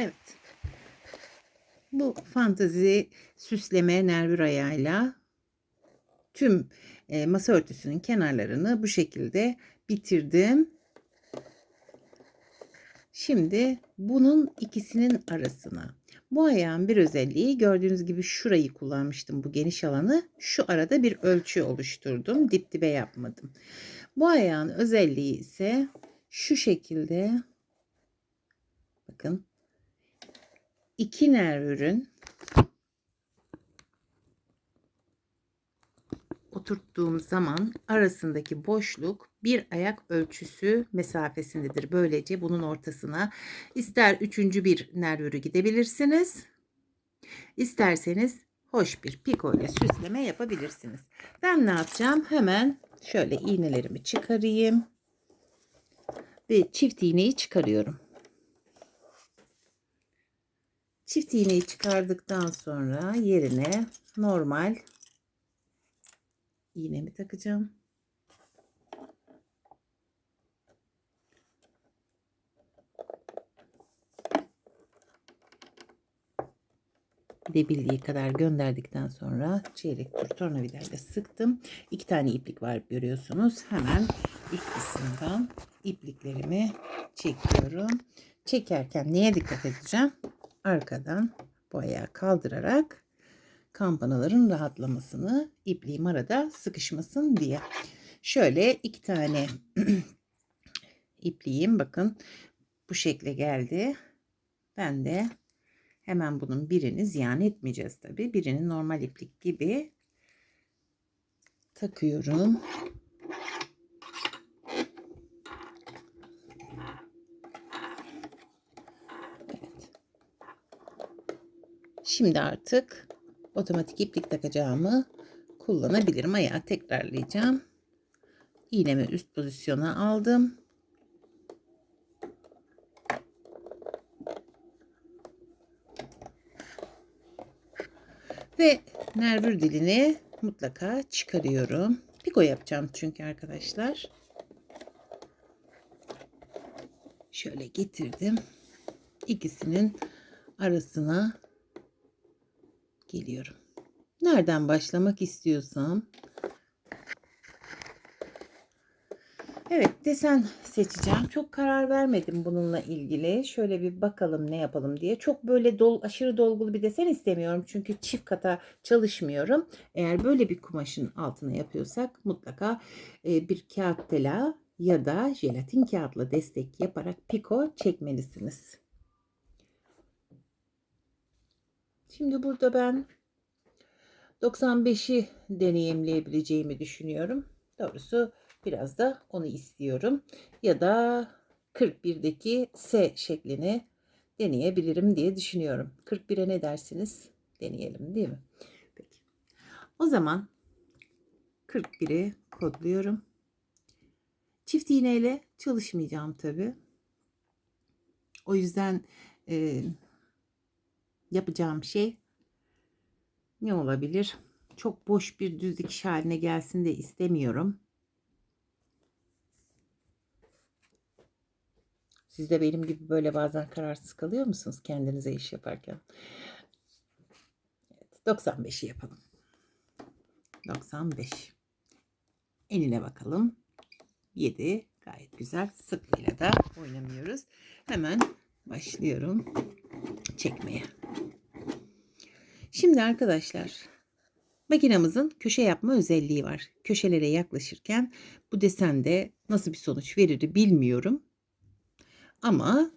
Evet. Bu fantezi süsleme nervür ayağıyla tüm e, masa örtüsünün kenarlarını bu şekilde bitirdim. Şimdi bunun ikisinin arasına bu ayağın bir özelliği gördüğünüz gibi şurayı kullanmıştım bu geniş alanı. Şu arada bir ölçü oluşturdum. Dip dibe yapmadım. Bu ayağın özelliği ise şu şekilde bakın iki nervürün oturttuğum zaman arasındaki boşluk bir ayak ölçüsü mesafesindedir. Böylece bunun ortasına ister üçüncü bir nervürü gidebilirsiniz. isterseniz hoş bir piko ile süsleme yapabilirsiniz. Ben ne yapacağım? Hemen şöyle iğnelerimi çıkarayım. Ve çift iğneyi çıkarıyorum. Çift iğneyi çıkardıktan sonra yerine normal iğnemi takacağım. Gidebildiği kadar gönderdikten sonra çeyrek tur tornavidayla sıktım. İki tane iplik var görüyorsunuz. Hemen üst kısımdan ipliklerimi çekiyorum. Çekerken neye dikkat edeceğim? Arkadan bu ayağı kaldırarak kampanaların rahatlamasını ipliğim arada sıkışmasın diye. Şöyle iki tane ipliğim bakın bu şekle geldi. Ben de hemen bunun birini ziyan etmeyeceğiz tabi. Birini normal iplik gibi takıyorum. Şimdi artık otomatik iplik takacağımı kullanabilirim. Ayağı tekrarlayacağım. İğnemi üst pozisyona aldım. Ve nervür dilini mutlaka çıkarıyorum. Piko yapacağım çünkü arkadaşlar. Şöyle getirdim. İkisinin arasına geliyorum. Nereden başlamak istiyorsam Evet desen seçeceğim. Çok karar vermedim bununla ilgili. Şöyle bir bakalım ne yapalım diye. Çok böyle dol, aşırı dolgulu bir desen istemiyorum. Çünkü çift kata çalışmıyorum. Eğer böyle bir kumaşın altına yapıyorsak mutlaka e, bir kağıt tela ya da jelatin kağıtla destek yaparak piko çekmelisiniz. Şimdi burada ben 95'i deneyimleyebileceğimi düşünüyorum. Doğrusu biraz da onu istiyorum. Ya da 41'deki S şeklini deneyebilirim diye düşünüyorum. 41'e ne dersiniz? Deneyelim değil mi? Peki. O zaman 41'i kodluyorum. Çift iğneyle çalışmayacağım tabi. O yüzden e, yapacağım şey ne olabilir? Çok boş bir düz dikiş haline gelsin de istemiyorum. Siz de benim gibi böyle bazen kararsız kalıyor musunuz kendinize iş yaparken? Evet, 95'i yapalım. 95. Enine bakalım. 7 gayet güzel. Sıklığıyla da oynamıyoruz. Hemen başlıyorum çekmeye. Şimdi arkadaşlar makinamızın köşe yapma özelliği var. Köşelere yaklaşırken bu desende nasıl bir sonuç verir bilmiyorum. Ama